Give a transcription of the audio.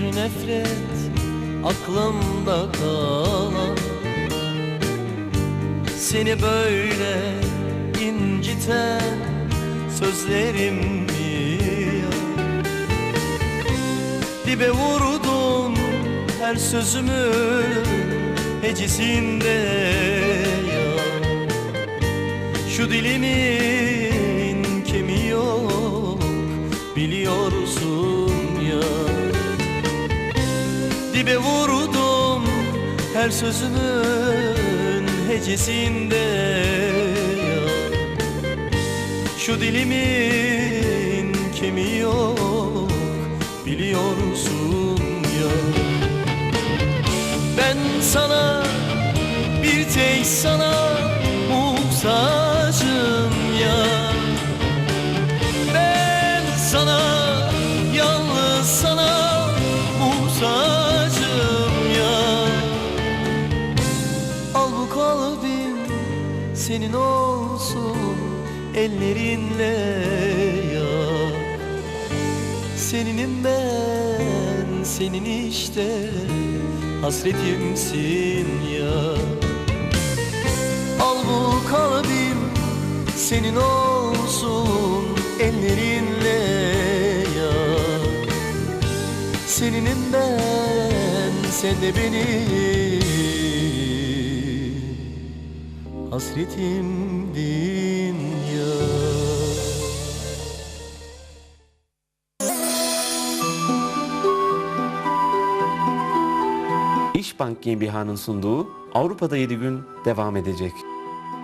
nefret aklımda kalan. Seni böyle inciten sözlerim mi ya. Dibe vurdun her sözümün hecisinde ya. Şu dilimin kemiği yok biliyorsun ya Dibe vurdum her sözümün hecesinde. Şu dilimin kemiği yok biliyorsun ya? Ben sana bir tek sana bu kalbim senin olsun ellerinle ya. Seninim ben senin işte hasretimsin ya. Al bu kalbim senin olsun ellerinle ya. Seninim ben sen de benim hasretimdin ya İşbank GmbH'nın sunduğu Avrupa'da 7 gün devam edecek.